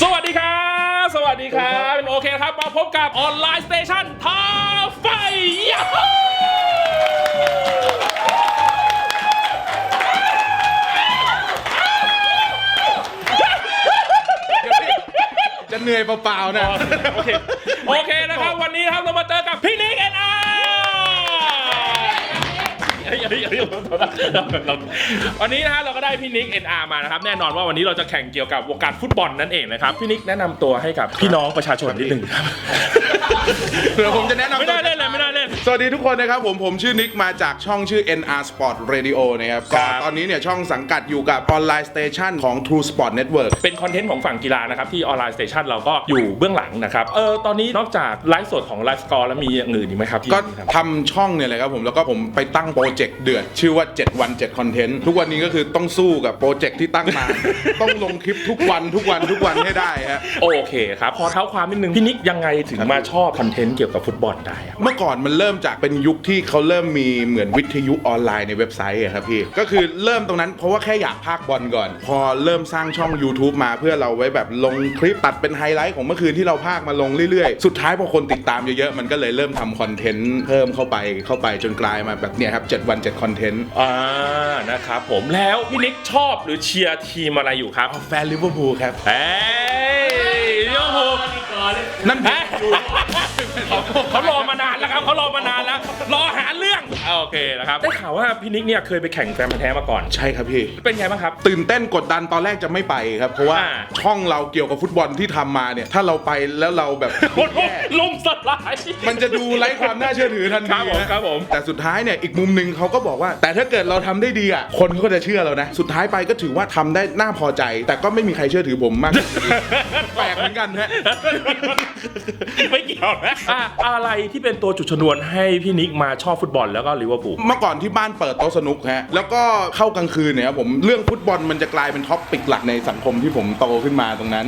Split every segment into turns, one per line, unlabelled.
สวัสดีครับ สวัสดีครับ เป็นโอเคครับ มาพบกับออนไลน์สเตชันท้าไฟยาฮู
จะเหนื่อยเปล่าๆนะ
โอเค โอเคนะครับ วันนี้นะครับเรามาเจอกับพี่ วันนี้นะฮะเราก็ได้พี่นิก NR มานะครับ แน่นอนว่าวันนี้เราจะแข่งเกี่ยวกับวงการฟุตบอลนั่นเองนะครับ พี่นิกแนะนำตัวให้กับพี่น้องประชาชนนิดหนึ่งครับ
เดี๋ยวผมจะแนะนำ
ไม่ได้เลยไม่ได้เล่น
สวัสดีทุกคนนะครับผมผมชื่อนิกมาจากช่องชื่อ NR Sport Radio นะครับ
ครั
ก็
บ
ตอนนี้เนี่ยช่องสังกัดอยู่กับออนไลน์สเตชันของ True Sport Network
เป็นคอนเทนต์ของฝั่งกีฬานะครับ ที่ออนไลน์สเตชันเราก็อยู่เบื้องหลังนะครับ เออตอนนี้นอกจากไลฟ์สดของไลฟ์สกอร์แล้วมีอย่างอื่นอีกไหมครับที่
ก็
ทำ
ทำช่องเนี่ยเลยครับผมแล้วก็ผมไปตั้งโปรเจกต์เดือด ชื่อว่า 7 วัน 7 คอนเทนต์ ทุกวันนี้ก็คือต้องสู้กับโปรเจกต์ที่ตั้งมา ต้องลงคลิปทุกวันทุกวันทุกวันให้ได้ฮะ
โอเคครับพอเท้าความนิดนึง พี่นิกยังไงถึงมาชอบคอนเทนต์เกี่ยวกับฟุตบอลได้อะ
เมื่อก่อนมันเริ่มจากเป็นยุคที่เขาเริ่มมีเหมือนวิทยุออนไลน์ในเว็บไซต์อะครับพี่ ก็คือเริ่มตรงนั้นเพราะว่าแค่อยากพากย์บอลก่อน พอเริ่มสร้างช่อง YouTube มาเพื่อเราไว้แบบลงคลิปตัดเป็นไฮไลท์ของเมื่อคืนที่เราพากย์มาลงเรื่อยๆ สุดท้ายพอคนติดตามเยอะๆ มันก็เลยเริ่มทำคอนเทนต์เพิ่มเข้าไปเข้าไปจนกลายมาแบบเนี้ยครับ7วัน7คอนเทนต์
อ่านะครับผมแล้วพี่นิกชอบหรือเชียร์ทีมอะไรอยู่ครับ
แฟนลิเวอร์พูลครับ
เฮ้ยเลี้ยวโฮ
นั่น
เฮ้ย เขารอมานานแล้วครับเขารอมานานแล้ว รอหาเรื่อง โอเคนะครับได้ข่าวว่าพี่นิกเนี่ยเคยไปแข่งแฟนพันธุ์แท้มาก่อน
ใช่ครับพี่
เป็นไงบ้างครับ
ตื่นเต้นกดดันตอนแรกจะไม่ไปครับ เพราะว่า
อ่า
ช่องเราเกี่ยวกับฟุตบอลที่ทำมาเนี่ย ถ้าเราไปแล้วเราแบบ
โอ้โหล่มสลาย
มันจะดูไร้ความน่าเชื่อถือทัน
ค
ที
รับผม
นะครับ
ผม
แต่สุดท้ายเนี่ยอีกมุมหนึ่งเขาก็บอกว่า แต่ถ้าเกิดเราทำได้ดีอะคนเขาก็จะเชื่อเรานะ สุดท้ายไปก็ถือว่าทำได้น่าพอใจ แต่ก็ไม่มีใครเชื่อถือผมมาก แปลกเหมือนกันฮะ
ไม่เกี่ยวนะ อะอะไรที่เป็นตัวจุดชนวนให้พี่นิกมาชอบฟุตบอลแล้วก็ลิเวอร์พูล
เมื่อก่อนที่บ้านเปิดโต๊ะสนุกฮะ แล้วก็เข้ากลางคืนเนี่ยครับผมเรื่องฟุตบอลมันจะกลายเป็นท็อปปิกหลักในสังคมที่ผมโตขึ้นมาตรงนั้น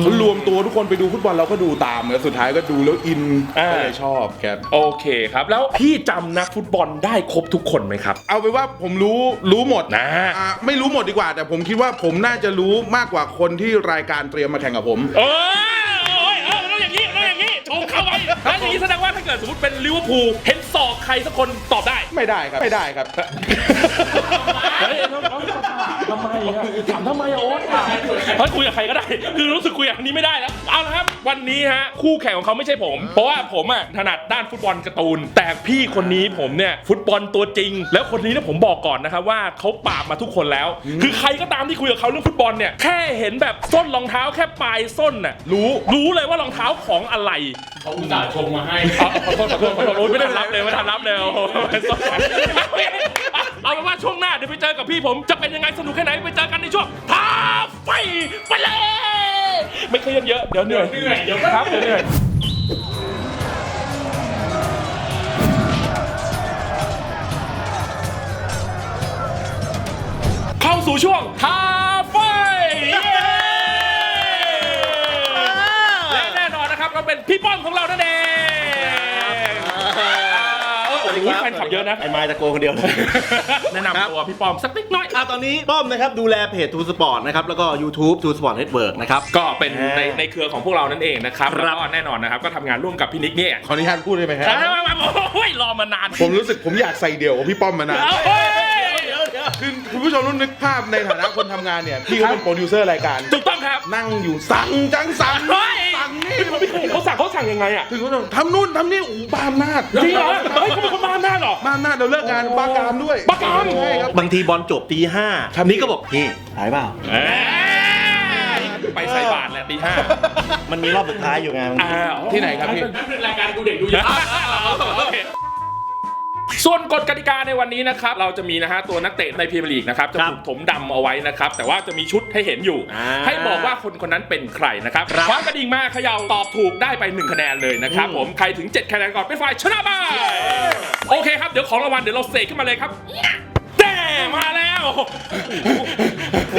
เขารวมตัวทุกคนไปดูฟุตบอลเราก็ดูตามแล้วสุดท้ายก็ดูแล้วอิน
อ่า
ก็เลยชอบครับ
โอเคครับ แล้วพี่จำนักฟุตบอลได้ครบทุกคนไหมครับ
เอาไปนว่าผมรู้รู้หมด
นะ
อ่าไม่รู้หมดดีกว่า แต่ผมคิดว่าผมน่าจะรู้มากกว่าคนที่รายการเตรียมมาแข่งกับผม
เออโอ้ยเออต้องอย่างนี้ ต้องอย่างนี้ชงเข้าไปแล้วอย่างนี้แสดงว่าถ้าเกิดสมมติเป็นลิเวอร์พูลเห็นศอกใครสักคนตอบได้
ไม่ได้ครับ ไม่ได้ครับ
ทำไมอะถามทำไมอะโอ๊ตเฮ้ยคุยกับใครก็ได้ คือรู้สึกคุยกับคนนี้ไม่ได้แล้วเอาละครับ วันนี้ฮะคู่แข่งของเขาไม่ใช่ผม เพราะว่าผมอะถนัดด้านฟุตบอลการ์ตูน แต่พี่คนนี้ผมเนี่ยฟุตบอลตัวจริง แล้วคนนี้เนี่ยผมบอกก่อนนะครับว่าเขาปราบมาทุกคนแล้ว คือใครก็ตามที่คุยกับเขาเรื่องฟุตบอลเนี่ยแค่เห็นแบบส้นรองเท้าแค่ปลายส้นน่ะรู้รู้เลยว่ารองเท้าของอะไร
เขาอุตส่าห์ชงมาให้
เอาขอโทษขอโทษขอโทษโอ๊ยไม่ได้รับเลยไม่ได้รับเลยโอ้โห เอาเป็นว่าช่วงหน้าเดี๋ยวไปเจอกับพี่ผมจะเป็นยังไงสนุกแค่ไหนไปเจอกันในช่วงท้าไฟไปเลย ไม่เครียดเยอะเดี๋ยวเหนื่อย
เหนื่อยเดี๋ยว
ครับเดี๋ยวเหนื่อยเข้าสู่ช่วงท้าไฟเย้และแน่นอนนะครับก็เป็นพี่ป้อมของเรานั่นเอง ฟนคลับเยอะนะ
ไอ้ไม้ตะโกนคนเดียวเลย
แนะนำตัวพี่ป้อมสักนิดหน่อย
อะตอนนี้ป้อมนะครับดูแลเพจทูสปอร์ตนะครับแล้วก็ YouTube ทูสปอร์ตเน็ตเวิร์กนะครับ
ก็เป็นใน
อ่า
ในเครือของพวกเรานั่นเองนะครับ
ครับ
แล้วก็แน่นอนนะครับ ก็ทำงานร่วมกับพี่นิกเนี่ย
ขออนุญาตพูดได้ไหมฮะ
โอ้ยรอมานาน
ผมรู้สึกผมอยากใส่เดี่ยวกับพี่ป้อมมานาน
เอาเฮ้ย
คือคุณ ผู้ชมต้องนึกภาพในฐานะคนทำงานเนี่ย พี่เขาเป็นโปรดิวเซอร์รายการ
ถูกต้องครับ
นั่งอยู่สั่งจังสั่ง
เฮ้ย
สั่งนี่
ผมไม่เคยเห็นเขาสั่งเขาสั่งยังไงอะ
ถึงเขาทำนู่นทำนี่อู้บ้าอำนาจ
จริงเหรอเฮ้ยเขาเป็นคนบ้าอำนาจเหรอ
บ้าอำนาจเราเลิกงานบ้ากามด้วย
บ้ากาม
ใช่ครับ
บางทีบอลจบตีห้า
ครับ
นี่ก็บอกพี่หายเปล่า
เอ้ยไปใส่บาทแหละตีห้า
มันมีรอบสุดท้ายอยู่ไง
อ่า
ที่ไหนครับพี่
รายการกูเด็กดูเยอะ
โอเค ส่วนกฎกติกาในวันนี้นะครับ เราจะมีนะฮะตัวนักเตะในพรีเมียร์ลีกนะครับจะ
ครับ
ถูกถมดำเอาไว้นะครับ แต่ว่าจะมีชุดให้เห็นอยู่
อ่า
ให้บอกว่าคนคนนั้นเป็นใครนะครับ
ครับ
คว้ากระดิ่งมาเขย่าตอบถูกได้ไป 1 คะแนนเลยนะครับ
อืม
ผมใครถึง 7 คะแนนก่อนเป็นฝ่ายชนะไปโอเคครับ เดี๋ยวของรางวัลเดี๋ยวเราเสกขึ้นมาเลยครับแต่ มาแล้ว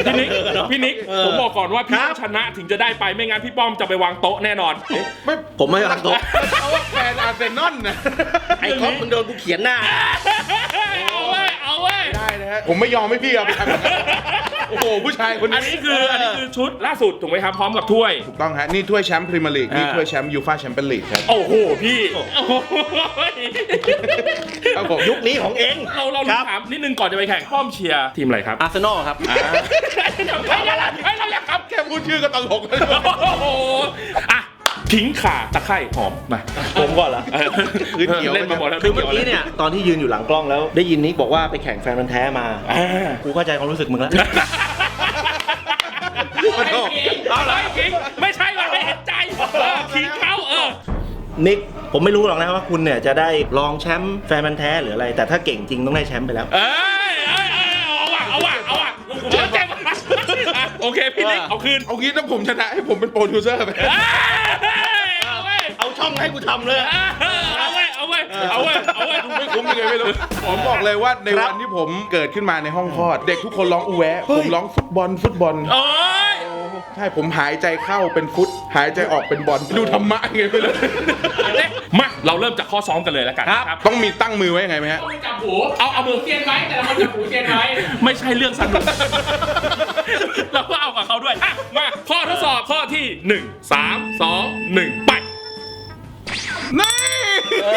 พี่นิกพี่นิกผมบอกก่อนว่าพี่ต้องชนะถึงจะได้ไปไม่งั้นพี่ป้อมจะไปวางโต๊ะแน่นอน
ไม่
ผมไม่รักโต๊ะ
เขาว่าแฟนอาร์เซนอลนะ
ไอ้ก๊อฟมึงโดนกูเขียนหน้า
เอาเว้ยเอาเว้ย
ได้นะฮะผมไม่ยอมให้พี่เอาไปทำอย่างนั้น โอ้โหผู้ชายคน
อัน
นี้
นี้คืออันนี้คือชุดล่าสุดถูกไหมครับพร้อมกับถ้วย
ถูกต้องฮะนี่ถ้วยแชมป์พรีเมียร์ลีกนี่
อ่า
ถ้วยแชมป์ยูฟ่าแชมเปี้ยนลีกครับ
โอ้โหพี่โอ้โห
ครับผม
ยุคนี้ของเอง
เราเรา
ครับ
ถามนิดนึงก่อนจะไปแข่งป้อมเชียร์ทีมอะไรครับ
อาร์เซนอลครับ
ไม่ได้ละไม่เราอยากครับ
แค่พูดชื่อก็ตลกแล้ว
โอ้โหอะ ทิ้งข่าตะไคร่หอมมา
ผมก่อนเหรอ
เออ
พื้นเขียว
เล่นมาหมดแล้ว
คือเมื่อกี้เนี่ยตอนที่ยืนอยู่หลังกล้องแล้ว ได้ยินนิกบอกว่าไปแข่งแฟนมันธุ์แท้มา
อ่า
กูเข้าใจความรู้สึกมึงแล้ว
มันก็
เอาเลยทิ้งไม่ใช่ว่าไม่เห็นใจเออทิ้งเขาเออ
นิกผมไม่รู้หรอกนะว่าคุณเนี่ยจะได้รองแชมป์แฟนมันธุ์แท้หรืออะไร แต่ถ้าเก่งจริงต้องได้แชมป์ไปแล้ว
เอ้ยเอ้ยเอ้ยเอาว่ะเอาว่ะเอาว่ะเจ็บเจ็บอะโอเคพี่นิกเอาคืน
เอางี้ถ้าผมชนะให้ผมเป็นโปรดิวเซอร์ไป
เอา
ช่องให้กูทำเลย
เอาเว้ยเอาเว้ยเอาเว้ยเอาเว้ย
ไม่คุ้มยังไงไม่รู้ ผมบอกเลยว่าใน
ครับ
วันที่ผมเกิดขึ้นมาในห้องคลอด เด็กทุกคนร้องอูแวะผมร้องฟุตบอลฟุตบอล
โอ้ย
ใช่ผมหายใจเข้าเป็นฟุต หายใจออกเป็นบอลดูธรรมะยังไงไม่รู้
มาเราเริ่มจากข้อซ้อมกันเลยแล้วกันครับ
ต้องมีตั้งมือไว้ยังไงไหมฮะ
ต้องไปจับหูเอาเอามือเซียนไว้แต่ละคนจับหูเซียนไว้
ไม่ใช่เรื่องสนุก เราก็เอากับเขาด้วยอะมาข้อทดสอบข้อที่ 1 3 2 1ไป
นี่
ไ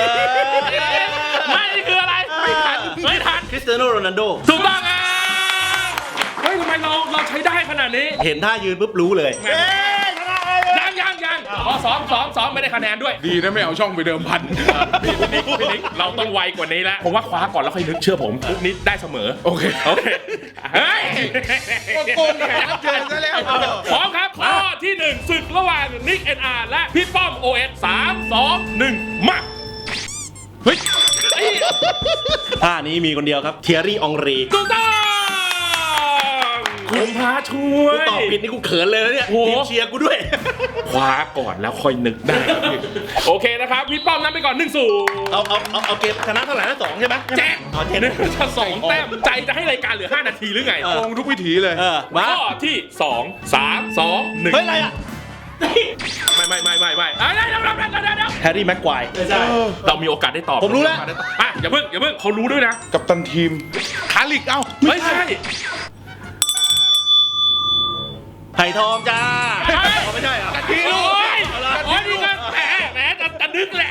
ม่นี่คืออะไร ไม่ทัน ไม่ทัน
คริสเตียโนโรนัลโด
ถูกต้องอะเฮ้ยทำไมเราเราใช้ได้ขนาดนี้
เห็นท่ายืนปุ๊บรู้เลย
ยังยังยังข้อซ้อมซ้อมซ้อมไม่ได้คะแนนด้วย
ดีนะไม่เอาช่องไปเดิมพัน
พี่นิกพี่นิกเราต้องไวกว่านี้แล้วผมว่าคว้าก่อนแล้วค่อยนึกเชื่อผมพวกนี้ได้เสมอ
โอเค
โอเค เฮ้ย
โกงแขกรับเชิญซะแล้ว
พร้อมครับ ข้อที่หนึ่งศึกระหว่างนิกเอ็นอาร์และพี่ป้อมโอเอสสามสองหนึ่งมา
ท่านี้มีคนเดียวครับเทียรี่อองรี
ถูกต้องคุณพระช่วย
ตอบผิดนี่กูเขินเลยนะเนี่ย
โอ้โห
ทีมเชียร์กูด้วย
คว้าก่อนแล้วค่อยนึกได้ครับพี่ โอเคนะครับพี่ป้อมนำไปก่อนหนึ่งศูนย์
เอาเอาเอาเอาเกมชนะเท่าไหร่นะสองใช่ไหม
แจ็ค
เอาเจ็ด
หนึ่งจะสองแต้มใจจะให้รายการเหลือ 5 นาทีหรือไง
เออ
โกงทุกวิถีเลย
เออมา
ข้อที่ 2 3 2 1
เฮ้ยอะไรอะ
ไม่ไม่ไม่ไม่ไม่อะเดี๋ยวเดี๋ยวเดี๋ยวเดี๋ยวเดี๋ยวเดี๋ยว
แฮร์รี่แม็กควาย
เรามีโอกาสได้ตอบ
ผมรู้แล้ว
อะอย่าเพิ่งอย่าเพิ่งเขารู้ด้วยนะ
กับตันทีมคาลิกเอ้า
ไม่ใช่
ไผ่ทองจ้า
เฮ้ย
เอาไม่ใช่เหรอ
โอ้ยโอ้ยนี่ก็แหมแหมจะจะนึกแหละ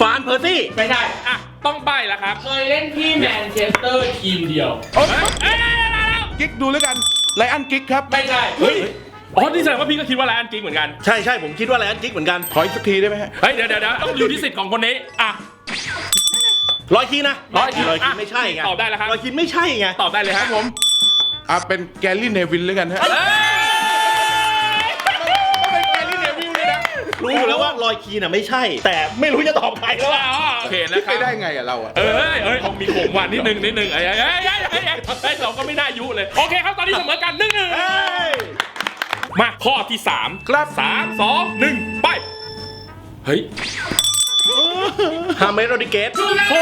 ฟานเพอร์ซี่
ไม่ใช่
อะต้องใบแล้วครับ
เคยเล่นที่แมนเชสเตอร์ทีมเดียว
เฮ้ยเอ้ยเอ้ยเอ้ยเอ้ยเอ้ย
กิ๊กดูแล้วกันไลอันกิ๊กครับ
ไม่ใช่
เฮ้ย อ๋อนี่แสดงว่าพี่ก็คิดว่าไลออนจริงเหมือนกัน
ใช่ใช่ผมคิดว่าแลนจิกเหมือนกัน
ขออีกสักทีได้ไหมฮะ
เฮ้ยเดี๋ยวเดี๋ยวเดี๋ยวต้องอยู่ที่สิทธิ์ของคนนี้อะ
ร้อยคีนะ
ร้อยคี
ร้อยคี
อะ
ไม่ใช่ไง
ตอบได้แล้วครับ
ร้อยคีไม่ใช่ไง
ตอบได้เลยฮะ
ผมอะเป็นแกลลี่เนวินแล้วกันฮะ
เอ้ย
เป็นแกลลี่เนวินเลยนะ
รู้อยู่แล้วว่าร้อยคีน่ะไม่ใช่ แต่ไม่รู้จะตอบใครแล้วอะ
อ๋อโอเคนะ
คิด
ครั
ไป
บ
ได้ไงอะเราอะ
เอ้ยเอ้ยเขามีโขงหวานนิดนึงนิดนึงเอ้ยเอ้ยเอ้ยเอ้ยเอ้ยเอ้ยเราก็ไม่น่ายุเลย โอเคครับ ตอนนี้เสมอกันหนึ่งหนึ่ง
เฮ้ย
มาข้อที่สาม
ครับ
สามสองหนึ่งไป เฮ้ย
ฮาเมโรดิเกต
โห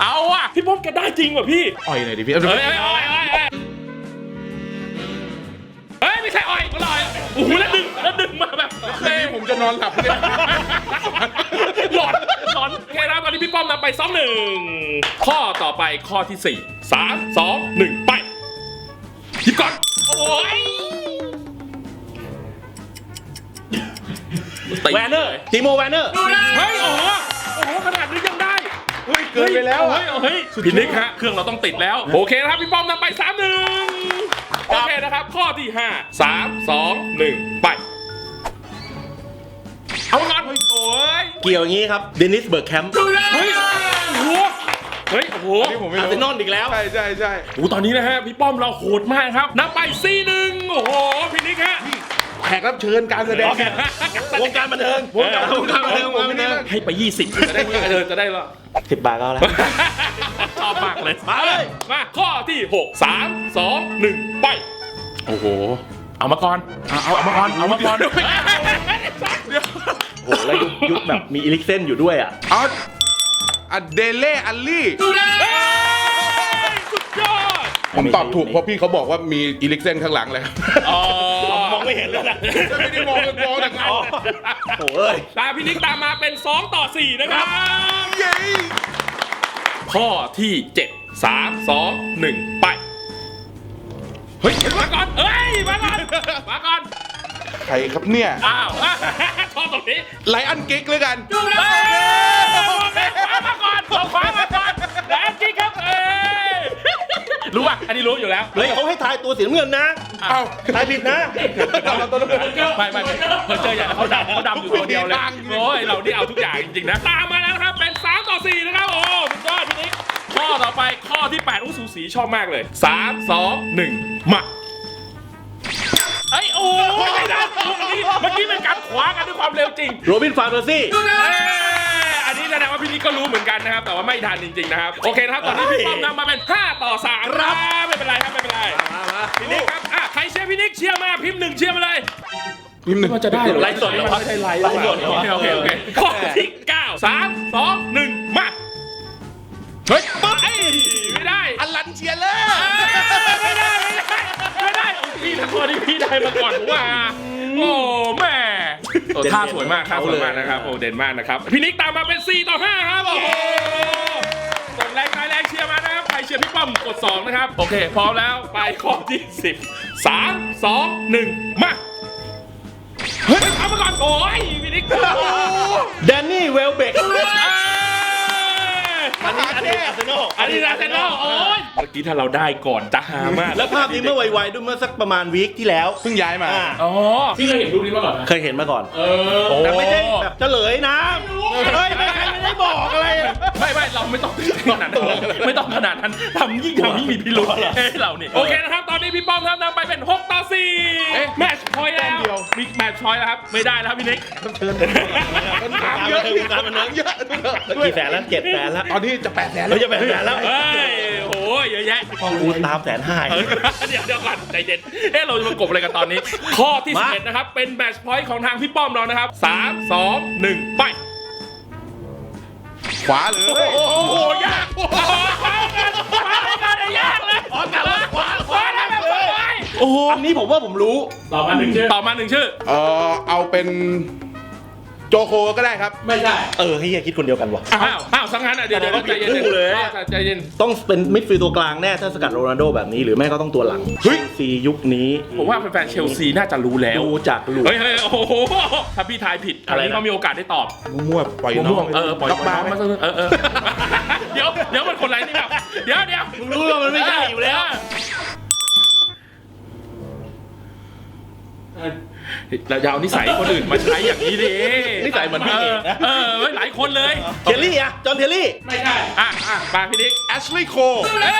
เอาอะพี่ป้อมแกได้จริงว่ะพี่
อ่อยหน่อยดิพี่เอา
เฮ้ยเฮ้ยเฮ้ยเฮ้ยเฮ้ยเฮ้ยไม่ใช่อ้อยก็ลอยโอ้โหแล้วดึงแล้วดึงมาแบบ
คืนนี้ผมจะนอนหลับเนี่ย
หลอนหลอนโอเคนะครับตอนนี้พี่ป้อมนำไปสองหนึ่งข้อต่อไปข้อที่สี่สามสองหนึ่งไป หยิบก่อนโอ้ยตี
แวนเนอร์ติโมแวนเนอร์
เฮ้ยโอ้โหโอ้โหขนาดนี้ยังได้
เฮ้ยเกินไปแล้วอะ
เฮ้ยเฮ้ยพี่นิกฮะเครื่องเราต้องติดแล้ว โอเคนะครับพี่ป้อมนำไปสามหนึ่งโอเคนะครับ ข้อที่ห้าสามสองหนึ่งไปเอางอนโอ้ย
เกี่ยวอย่างนี้ครับเดนิสเบิร์กแคมป์
เฮ้ยโอ้โห เฮ้ย โอ้โห
นี่ผมไม่
อาร์เซ
รู้
นอลอีกแล้ว
ใช่ใช่ใช่
โอ้โหตอนนี้นะฮะ พี่ป้อมเราโหดมากครับ นับไปสี่หนึ่งโอ้โห พี่นิกฮะ
แขกรับเชิญการแสดง
วงการบันเทิงวงการวงการบันเทิงวงการบันเทิง
ให้ไป 20 จะได้เออจะได้แล้ว
สิบบาทก็เอาแล้ว
ชอบมากเลย
มาเลย
มาข้อที่ 6 3 2 1 ไป
โอ้โห
เอามาก่อน
เอาเอาเอามาก่อนเอามาก่อน
โอ้โหแล้วยุคยุคแบบมีอีลิกเซนอยู่ด้วยอะ
เอา อะเดเล่อัลลี่
เฮ้ยสุดยอด
ผมตอบถูกเพราะพี่เขาบอกว่ามีอีลิกเซนข้างหลังเลยครับ
อ๋อ
มองไม่เห็นเลยนะ
ไม่ได้มองกันมองแต่เงา
โอ้เอ้ย
ตามพี่นิกตามมาเป็น 2 ต่อ 4 นะครับ
เย้
ข้อที่7สามสองหนึ่งไป เฮ้ยมาก่อนเฮ้ยมาก่อนมาก่อน
ใครครับเนี่ย
อ้าวชอบตรงนี้
ไลอันกิ๊กเลยกัน
ดูแล้วแม่ขวามาก่อนเอาขวามาก่อนแล้วจริงครับเอ้ยรู้ป่ะอันนี้รู้อยู่แล้ว
เฮ้ยเขาให้ทายตัวสีน้ำเงินนะ
เอ้า
ทายผิดนะ
ไม่ไม่ไม่เพอเจออย่างเขาดำเขาดำอยู่ตัวเดียวเลยโอ้ยเรานี่เอาทุกอย่างจริงๆนะตามมาแล้วนะครับเป็น3ต่อ4นะครับโอ้สุดยอดทีนี้ข้อต่อไปข้อที่8อู้สูสีชอบมากเลย 3 2 1มาเอ้ยโอ้ยไม่ได้เมื่อกี้เมื่อกี้เป็นการขวากันด้วยความเร็วจริง
โรบินฟานเตอร์ซี่
เอ้ยอันนี้แสดงว่าพี่นิกก็รู้เหมือนกันนะครับ แต่ว่าไม่ทันจริงๆนะครับ โอเคนะครับ ตอนนี้พี่ป้อมนำมาเป็น 5 ต่อ3ครับ ไม่เป็นไรครับ ไม่เป็นไรพี่นิกครับอะใครเชียร์พี่นิกเชียร์มาพิมพ์หนึ่งเชียร์มาเลย
พิมพ์หนึ่ง
มันจะได้เหรอ
ไลฟ์สดเหรอ
ไม่ใช่ไลฟ์ไลฟ์สดโอเคโอเคโอเคข้อที่เก้าสามสองหนึ่งมา เฮ้ยปั๊บไอ้ไม่ได้
อลันเชียร์เลอ
ไม่ได้ไม่ได้ ไม่ได้พี่ทั้งคนที่พี่ได้มาก่อนผมว่าโอ้แม่โอ้ท่าสวยมากท่าสวยมากนะครับโอ้เด่นมากนะครับพี่นิกตามมาเป็น 4 ต่อ 5 ครับโอ้โหกดแรงใจแรงเชียร์มานะครับใครเชียร์พี่ป้อมกด 2 นะครับ โอเค พร้อมแล้วไปข้อที่ 10 3 2 1 มาเฮ้ยทำมาก่อนโอ้ยพี่นิก
แดนนี่เวลเบก
เอ้ย
อันนี้อันนี้อาร์เซนอล
อันนี้นาเซนอลโอ้ยเมื่อกี้ถ้าเราได้ก่อนจะหามาก
แล้วภาพนี้เมื่อไวๆด้วยเมื่อสักประมาณวีคที่แล้ว
เพิ่งย้ายมา
อ่า
อ๋อ
พี่เคยเห็นรูปนี้มาก่อนนะ
เคยเห็นมาก่อน
เออ
แต่ไม่ได้แบบเฉลยนะเฮ้ยไม่ใครไม่ได้บอกอะไรอะ
ไม่ไม่เราไม่ต้องขนาดนั้นไม่ต้องขนาดนั้นทำยิ่งทำยิ่งมีพิรุธให้เราเนี่ยโอเคนะครับตอนนี้พี่ป้อมครับนำไปเป็น 6 ต่อ4
เอ๊ะ
แมตช์พอยต์แล้วมีแมตช์พอยต์แล้วครับไม่ได้แล้วครับพี่นิก
ถามเยอะการมันเยอะ
เยอะ
กี่แสนแล้วเจ็ดแสนแล้ว
ตอนนี้จะแปดแสนแล้
เรา
ว
จะแปดแสนแล้ว
เฮ้ยโอ้ยเยอะแยะ
กูตามแสนห้า
เออเดี๋ยวเดี๋ยวก่อนใจเย็นเอ๊ะเราจะมากบอะไรกันตอนนี้ ข้อที่
มา
11นะครับ เป็นแมตช์พอยต์ของทางพี่ป้อมเรานะครับ 3 2 1 ไป
ขวาเลย
โอ้โห ยากโอ้โหขวากันขวากันเนี่ยยากเลยขวากันขวาขวาได้แบบสบาย
โอ้โหอันนี้ผมว่าผมรู้
ต่อมาหนึ่งชื่อ
ต่อมาหนึ่งชื่อ
เออเอาเป็น โจโคก็ได้ครับ
ไม่ใช่
เออเฮียคิดคนเดียวกันวะ
อ้าวอ้าวสังงั้นอะเดี๋ยวเดี๋ยวใจเย็น
คู่เลย
ใจเย็น
ต้องเป็นมิดฟิลด์ตัวกลางแน่ถ้าสกัดโรนัลโดแบบนี้หรือไม่ก็ต้องตัวหลัง
เฮ้ย
ซียุคนี้
ผมว่าแฟนๆเชลซีน่าจะรู้แล้ว
ดูจากลูก
เฮ้ยเฮ้ยโอ้โหถ้าพี่ทายผิดอัน
อะไร
นี้
นะ
เขามีโอกาสได้ตอบ
มั่วๆปล่อยน้
ม่
อ
ว
ง
งๆเออปล่อย
ล็อกบาร์
น้อง
ไหม
มาเถอะเออเออเดี๋ยวเดี๋ยวมันคนไรนี่แบบเดี๋ยวเดี๋ยว
มึงรู้ว่ามันไม่ใช่อยู่แล้ว
เราอย่าเอานิสัยคนอื่นมาใช้อย่างนี้ดิ
นิสัยเหมือนพี่เอกนะ
เออเฮ้ยหลายคนเลย
เทลลี่อะจอห์นเทลลี่
ไม่ใช่
อะอะมาพี่นิก
แอชลีย์โค
เอ้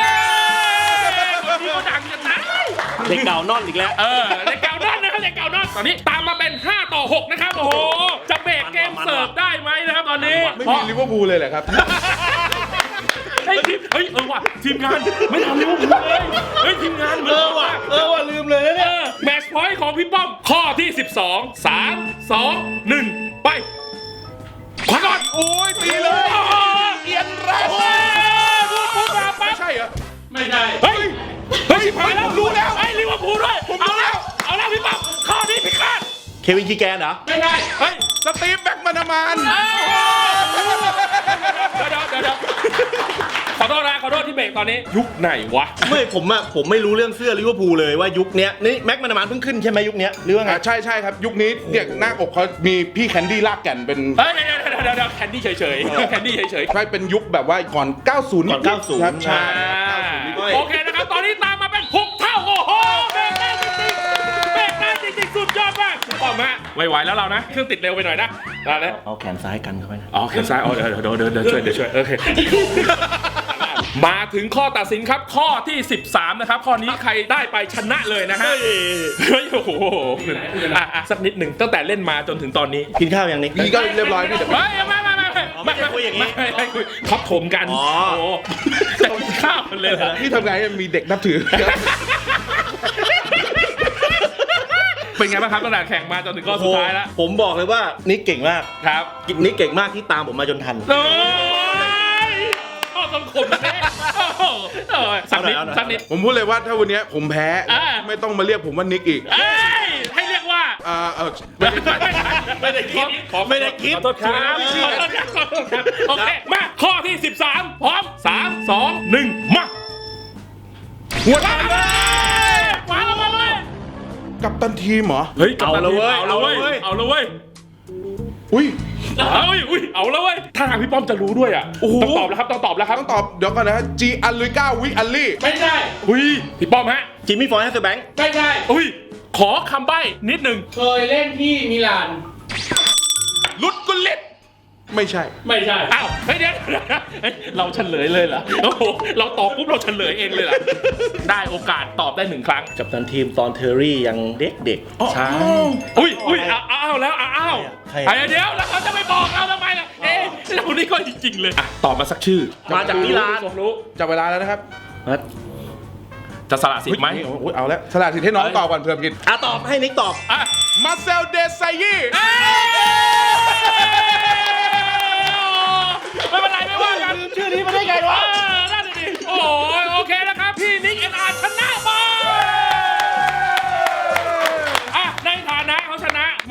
ยคนนี้ก็ดังจะตาย
เด็กเก่านอนอีกแล้ว
เออเด็กเก่านอนนะครับเด็กเก่านอนตอนนี้ตามมาเป็น 5 ต่อ 6 นะครับ โอ้โห จะเบรกเกมเสิร์ฟได้ไหมนะครับตอนนี้
ไม่มีลิเวอร์พูลเลยเหรอครับ
เฮ้ยทีมเฮ้ยเออว่ะทีมงานไม่ทำลิเวอร์พูลเลยเฮ้ยทีมงาน
เออว่ะเออว่ะลืมเลยนะ
เอ
เนี่ย
อแมตช์พอยต์ของพี่ป้อมข้อที่ 12 3 2 1 ไปขวาก่อน
โอ้ยตีเลย
โอ้โห
เอียนแรก
โอ้ยพูดพูดมาปั๊
ไม่
บ
ใช่เหรอ
ไม่ใช่
เฮ้ยเฮ้ยชิบหายแล้ว
ผมรู้แล้ว
ไอ้ยลิเวอร์พูลด้วย
ผมรู้แล้ว
เอาแล้วพี่ป้อมข้อนี้ผิดพลาด
เควินคีแกนเหรอ
ไม่ใช่
เฮ้ย
สตีฟแบ็กมานามาน
เดี๋ยวเดี๋ยวเดี๋ยวเดี๋ยวขอโทษนะขอโทษที่เบรกตอนนี้ ยุคไหนวะ
ไม่ผมอะผมไม่รู้เรื่องเสื้อลิเวอร์พูลเลยว่ายุคเนี้ยนี่แม็กมานามานเพิ่งขึ้นใช่ไหมยุคเนี้ยหรือว่าไง
อ่าใช่ใช่ครับ ยุคนี้เนี่ยหน้าอกเขามีพี่แคนดี้ลากแก่นเป็น
เฮ้ยเดี๋ยวเดี๋ยวเดี๋ยวเดี๋ยวแคนดี้เฉยเฉยๆแคนดี้เฉยเฉย
ใช่เป็นยุคแบบว่าก่อน 90
ก่อน
ดๆ
90
ครับ
ๆ
ใช่
อ่า
ด้วย
โอเคนะครับ ตอนนี้ตาม สุดยอดมากคุณป้อมฮะไม่ไหวแล้วเรานะ เครื่องติดเร็วไปหน่อยนะเอาละ
เอาแขนซ้ายกันเข้าไปนะ
อ๋อแขนซ้ายอ๋อเดี๋ยวเดี๋ยวเดี๋ยวเดี๋ยวช่วยเดี๋ยวช่วยโอเค มาถึงข้อตัดสินครับข้อที่ 13 นะครับ ข้อนี้ใครได้ไปชนะเลยนะฮะเฮ้ยโอ้โหอะอะสักนิดหนึ่งตั้งแต่เล่นมาจนถึงตอนนี้
กินข้าวยังนี่
นี่ก็เรียบร้อยพี่แต่
ไม่ไม่ไม่ไม่
อ๋อไม่ใช่คุยอย่างนี้
นี้ไม่ไม่คุยท็อปถมกัน
อ๋อ
โอ้โหจะกินข้าวกันเลยเหรอ
พี่ทำไงมีเด็กนับถือ
เป็นไงบ้างครับตั้งแต่แข่งมาจนถึงข้อสุดท้ายแล้ว
ผมบอกเลยว่านิกเก่งมาก
ครับ
นิกเก่งมากที่ตามผมมาจนทัน
โอ้ยข้อต้องขมนะเนี่ยโอ้โหโอ้ยสักนิด
เอาหน่อย
สักนิด
ผมพูดเลยว่าถ้าวันเนี้ยผมแพ้
อ่า
ไม่ต้องมาเรียกผมว่านิกอีก
เอ้ยให้เรียกว่า
อ่าเออ
ไม่ได้คิดขอ
ไม่ได้คิด
ขอโทษครับ ขอโทษครับขอโทษครับโอเค มาข้อที่ 13 พร้อม3สองหนึ่งมาหัวตาเลย
กับตันทีมเหรอ
เฮ้ย
เอาละเว้ย
เอาละเว้ย
เอาละเว้ย
เอาละเว้ย
อุ้ย
เอาเว้ยอุ้ยเอาละเว้ยถ้าทางพี่ป้อมจะรู้ด้วยอะ
โอ้โห
ต้องตอบแล้วครับต้องตอบแล้วครับ
ต้องตอบเดี๋ยวก่อนนะจีอันลุยก้าวิอัลลี่
ไม่ใช่
อุ้ยพี่ป้อมฮะ
จิมมี่ฟอยด์แฮสแบงค์
ไม่ใช่
อุ้ยขอคำใบ้นิดหนึ่ง
เคยเล่นที่มิลาน
ลุดกุลิต ไม่ใช่
ไม่ใช่
อ้าวเฮ้ยเดี๋ยวเฮ้ยเราเฉลยเลยเหรอ โอ้โห เราตอบปุ๊บเราเฉลยเองเลยเหรอ ได้โอกาสตอบได้หนึ่งครั้ง
กับตันทีมตอนเทอร์รี่ยังเด็กๆ
ใช่อุ้ยอุ้ยอ้าวอ้าวแล้วอ้าวอ้าว
ใคร
ไอ้เดี๋ยวแล้วเขาจะไม่บอกเราทำไมล่ะ เอ๊ะเรานี่ก็จริงๆเลยอะตอบมาสักชื่อ
มาจากมิลาน
ผมรู้
จับเวลาแล้วนะครับ
จะสละสิทธิ์ไหม
นี่โอ้ยเอาแล้วสลัดสิทธิ์ให้น้อง
เอ้ย
ตอบก่อนเพื่อผิด
อะตอบให้นิกตอบ
อะ
มาเซลเดซายี
เอ้ย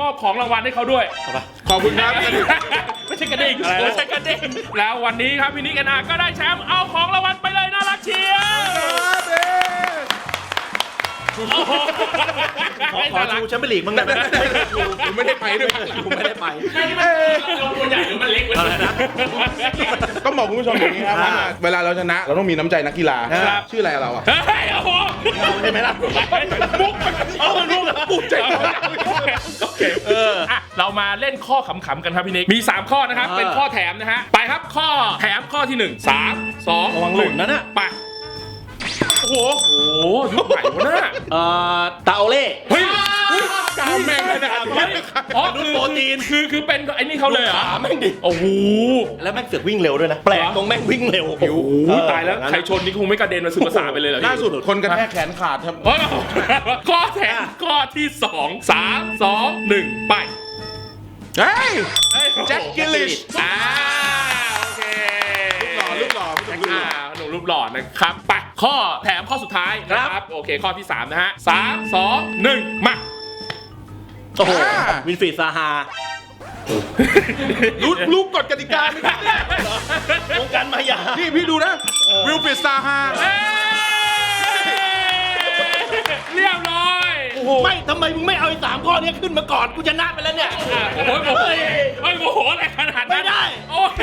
อ
บของรางวัลให้เขาด้วย
ขอบคุณครับ
ไม่ใช่กระดิ่ง
อะไรนะ
ไม่ใช่กระดิ่งแล้ววันนี้ครับพี่นิกเอ็นอาร์ก็ได้แชมป์เอาของรางวัลไปเลยน่ารักเชียวโอ้โห
ขอขอชูแชมเปี้ยนลีกบ้างได้ไหม
ผมไม่ได้ไปด้วย
ผมไม่ได้ไป
ไม่ที่มันเราตัวใหญ่หรือมันเล็กวะ
อะไรนะ
ต้องบอกคุณผู้ชมอย่างนี้ครับ
อ่า
ว่าเวลาเราชนะเราต้องมีน้ำใจนักกีฬา
ครับ
ชื่ออะไรเราอะ
เฮ้ยโอ้โห
ใช่ไหมล่ะ
มุกเอามันมุกปุกใจโอเคเอออะเรามาเล่นข้อขำๆกันครับพี่นิกมี 3 ข้อนะครับ
อ่า
เป็นข้อแถมนะฮะ ไปครับข้อแถมข้อที่ 1 3 2
ระวังหล่นนะน่ะ
ไป โอ้โห โอ้โหยุคใหม่วะน่ะ
เอ่อตาโอเล่
เฮ้ย
กาวแม่งขนาดนี้
อ๋อคือคือคือเป็นไอ้นี่เขาเลยเหรอ
ขาแม่งดิ
โอ้โห
แล้วแม่งเสือกวิ่งเร็วด้วยนะ แปลกตรงแม่งวิ่งเร็ว
โอ้โห
เออ
ตายแล้ว
งั้น
ใครชนนี่คงไม่กระเด็นมาสุดประสาทไปเลยเหรอพี่
ล่าสุดคนกระแทกแขนขาดครับ
เฮ้ยข้อแถมข้อที่2 3 2 1ไป
เฮ้ย
เฮ้ย
แจ็คกิลลิช
อ่าโอเค
หล่อรูปหล่อพี่แจ็คกิลลิ
อ่า
ช
หนุ่มรูป หล่อนะครับไปข้อแถมข้อสุดท้ายนะครับ โอเคข้อที่ 3 นะฮะสามสองหนึ่งมา
โอ้โห วินฟรีดซาฮา
รู้รู้กฎกติกาไหมครับเนี่ยว
งการมายา
นี่พี่ดูนะ วิลฟริดซาฮา
เอ้ยเรียบร้อย
ไม่ทำไมมึงไม่เอาไอ้สามข้อนี้ขึ้นมาก่อนกูชนะไปแล้วเนี่ย
อะโอ้โหโอ้โหเฮ้ยโมโหอะไรขนาดนั้น
ไม่ได้
โอเค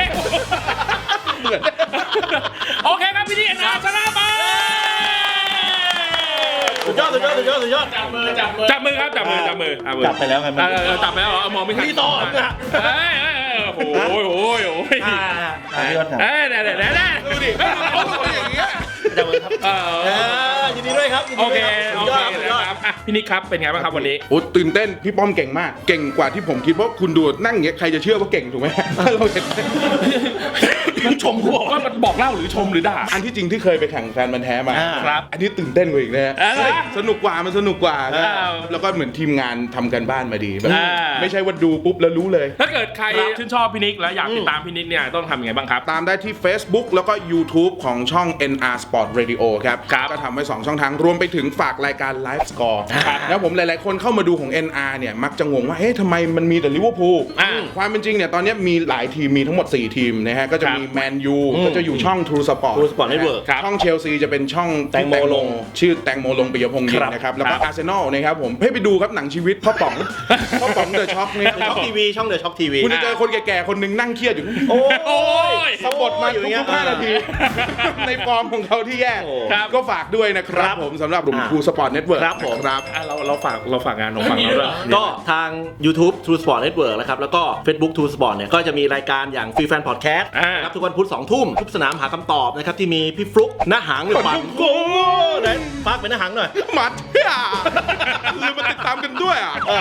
โอเคครับพี่ดีนาชนะไป
สุดยอดสุดยอดสุดยอดสุดยอด
จับมือจับมือ
จับมือครับจับมือจับมือจับมือ
จับไปแล้วไงมัน
เออเออจับไปแล้วเหรอเอามองไม่ทัน
มีต่อเนี่ย
เอ้ยเอ้ยเอ้ยโอ้โหโอ้ยโอ้ย
อ่าอ่าพี่ยอดครับ
เอ้ยเดี๋ยวเดี๋ยวเดี๋ยวเดี๋ยว
ดูดิ เขาเป็นอย่างเงี้ย
จับมือครับ
เอ
เอ
อ
อยินดีด้วย ครับยิน
โอ
ดี
เค
ด้วยครับ
โอ
สุด
เค
ยอด
นะ
สุดยอด
ครับอะพี่นิกครับเป็นไงบ้างครับวันนี้
โอ้ตื่นเต้นพี่ป้อมเก่งมาก เก่งกว่าที่ผมคิดเพราะคุณดูนั่งอย่างเงี้ยใครจะเชื่อว่าเก่งถูกไหมเราเห็น
มัน ชมกูบอกว่ามันบอกเล่าหรือชมหรือด่า
อันที่จริงที่เคยไปแข่งแฟนมันธุ์แท้มา
อ่า
ครับ
อันนี้ตื่นเต้นกว่าอีกนะฮะ
อ่า
เฮ้ยสนุกกว่ามันสนุกกว่า
อ่า
แล้วก็เหมือนทีมงานทำกันบ้านมาดีแบบ
อ่า
ไม่ใช่ว่าดูปุ๊บแล้วรู้เลย
ถ้าเกิดใครชื่นชอบพี่นิก แล้วอยากติดตามพี่นิกเนี่ยต้องทำยังไงบ้างครับ
ตามได้ที่ Facebook แล้วก็ YouTube ของช่อง NR Sport Radio ครับ
ครับ
ก็ทำไว้ 2 ช่องทาง รวมไปถึงฝากรายการ Live Score
ครับ
แล้วผมหลาย ๆ คนเข้ามาดูของ NR เนี่ย มักจะงงว่า เฮ้ยทำไมมันมีแต่ลิเวอร์พูล
อ่า
ความเป็นจริงเนี่ย ตอนนี้มีหลายทีม มีทั้งหมด 4 ทีมนะฮะ ก็จะมี
ครับ
แมนยู
อืม
ก็จะอยู่ช่อง True Sport
True Sport Network
ครับ
ช่องเชลซีจะเป็นช่อง
แตงโมลง
ชื่อแตงโมลงปิยพงษ์ยิน
ครับ
นะครับ แล้วก็
ครับ
อาร์เซนอลนะครับผมให้ไปดูครับหนังชีวิตพ่อป๋อง พ่อป๋องเดอะช็อคเนี่ย
ช็อกทีวีช่องเดอะช็อกทีวี
คุณจะเจอคนแก่ๆ คนหนึงนั่งเครียดอยู่
โอ้
โอ้ย
สะบดมา
อยู่
ทุ
อย่างเงี้ย
กๆห้านาที ในฟอร์มของเขาที่แย่
โอ้
ครับ
ก็ฝากด้วยนะครับ
ครับ
ผมสำหรับหลุม
อ่า
ครูสปอร์ตเน็ตเวิร์ก
ครับผม
ครับ
อะเราเราฝากเราฝากงานของฝั่งเราด้วย
ก็ทาง YouTube True Sport Network นะครับ แล้วก็ Facebook True Sport เนี่ย ก็จะมีรายการอย่างฟรีแฟนพอดแคสต์
อ่า
นะครับทุกวันพุธ2ทุ่มทุกสนามหาคำตอบนะครับที่มีพี่ฟลุ๊กหน้าหางหรือปันโก้ไหนฟักเป็นหน้าหางหน่อย
มัดเฮียลืมมาติดตามกันด้วยอะ
อ่า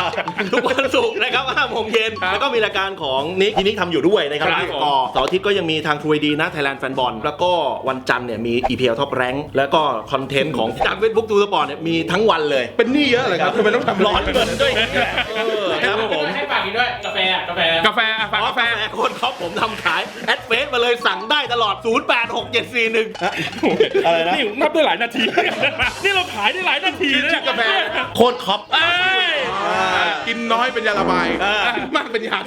ทุกวันศุกร์นะครับ5โมงเย็น
ครับ
แล้วก็มีรายการของนิกที่นิกทำอยู่ด้วยนะครับ
ครับ
ที่
ผม
ต่อเสาร์อาทิตย์ก็ยังมีทาง True ID นะ Thailand Fan Ball แล้วก็วันจันทร์เนี่ยมี EPL Top Rank แล้วก็คอนเทนต์ของจาก Facebook True Sport เนี่ยมีทั้งวันเลย
เป็นหนี้เยอะเลยครับทำไมต้องทำ
ร้อนเงินด้วยนี่แหละเออครับผม
ให้ฝากอีกด้วยกาแฟ อะกาแฟ
กาแฟอะฝาก
อ๋อกา
แฟ
กาแฟโคนท็อปผมทำขาย แอดเฟซมาเลยสั่งได้ตลอด 086741 อะไรนะ
นี่นับได้หลายนาที นี่เราขายได้หลายนาทีนะ
ชื่อกาแฟ
โคตรท็อป
เอ้ย
กินน้อยเป็นยาระบาย
อ่า
กินมากเป็นยา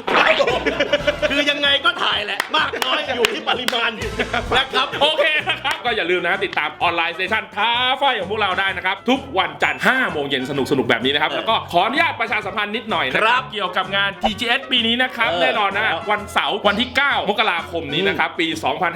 คือยังไงก็ถ่ายแหละ มากน้อยอยู่ที่ปริมาณนะครับ
โอเคนะครับ ก็อย่าลืมนะครับติดตามออนไลน์สเตชันท้าไฟของพวกเราได้นะครับ ทุกวันจันทร์5โมงเย็นสนุกสนุกๆแบบนี้นะครับ แล้วก็ขออนุญาตประชาสัมพันธ์นิดหน่อยนะค
ครั
รับ
บ
เกี่ยวกับงาน TGS ปีนี้นะครับ
เออ
แน่นอนนะ
แล้ว
วันเสาร์วันที่ 9 มกราคมนี้นะครับปี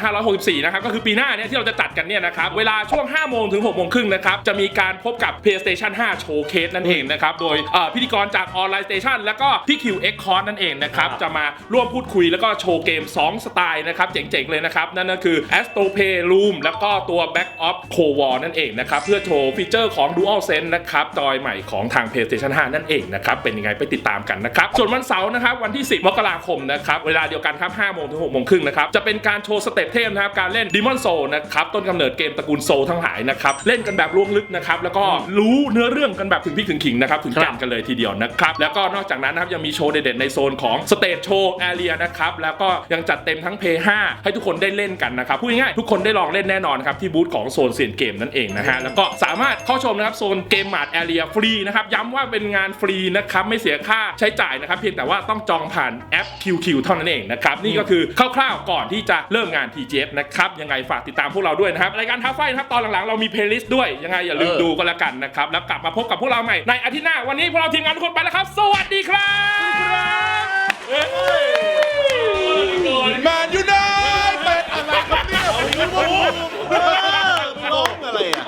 2564 นะครับก็คือปีหน้าเนี่ยที่เราจะจัดกันเนี่ยนะครับเวลาช่วง 5 โมงถึง 6 โมงครึ่งนะครับจะมีการพบกับ PlayStation 5 Showcase นั่นเองนะครับโดยเอ่อพิธีกรจากออนไลน์สเตชันแล้วก็พี่คิวเอ็กคอร์นั่นเองนะครับ
ครับ
จะมาร่วมพูดคุยแล้วก็โชว์เกม 2 สไตล์นะครับเจ๋งๆ เลยนะครับ นั่นก็คือ Astro Play Room แล้วก็ตัว Back of Cold War นั่นเองนะครับเพื่อโชว์ฟีเจอร์ของ Dual Sense นะครับจอยใหม่ของทาง PlayStation 5 นั่นเองนะครับเป็นยังไงไปติดตามกันนะครับส่วนวันเสาร์นะครับวันที่ 10 มกราคมนะครับ เวลาเดียวกันครับ5โมงถึง6โมงครึ่งนะครับ จะเป็นการโชว์สเต็ปเทพนะครับ การเล่น Demon Soul นะครับ ต้นกำเนิดเกมตระกูลโซลทั้งหลายนะครับ เล่นกันแบบล่วงลึกนะครับ แล้วก็รู้เนื้อเรื่องกันแบบถึงพริกถึงขิงนะครับ ถึงแก่นกันเลยทีเดียวนะครับ แล้วก็นอกจากนั้นนะครับยังมีโชว์เด็ดๆในโซนของสเตจโชว์แอเรียนะครับ แล้วก็ยังจัดเต็มทั้ง p 5ให้ทุกคนได้เล่นกันนะครับ พูดง่ายๆทุกคนได้ลองเล่นแน่นอนครับที่บูธของโซนเซียนเกมนั่นเองนะฮะ แล้วก็สามารถเข้าชมนะครับโซนเกมมาร์ทแอเรียฟรีนะครับ ย้ำว่าเป็นงานฟรีนะครับ ไม่เสียค่าใช้จ่ายนะครับ เพียงแต่ว่าต้องจองผ่านแอป QQ เท่านั้นเองนะครับ นี่ก็คือคร่าวๆก่อนที่จะเริ่มงาน TGS นะครับ ยังไงฝากติดตามพวกเราด้วยนะครับรายการท้าไฟนะครับตอนหลังๆเรามีเพลย์ลิสต์ด้วยยังไงอย่าลืม
เออ
ดูกันละกันนะครับ แล้วกลับมาพบกับพวกเราใหม่ในอาทิตย์หน้าวันนี้พวกเราทีมงานทุกคนไปแล้วครับ สวัสดีครับเฮ้ย
แมนยูไนเต็ดอะไรครับเนี่ย
ร้องอะไรอะ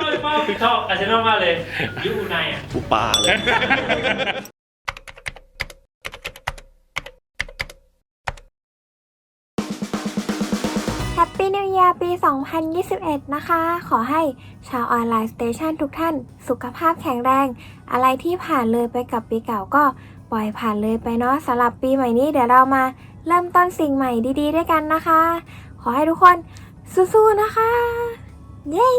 ชอบอาร์เซนอลมากเลยยูไนอะ
กูปาเลย
ปปี้นิว e ย r ปี 2021 นะคะ ขอให้ชาวออนไลน์สเตชันทุกท่าน สุขภาพแข็งแรง อะไรที่ผ่านเลยไปกับปีเก่าก็ปล่อยผ่านเลยไปเนาะสำหรับปีใหม่นี้เดี๋ยวเรามาเริ่มต้นสิ่งใหม่ดีๆ ด้วยกันนะคะ ขอให้ทุกคนสู้ๆนะคะ เย้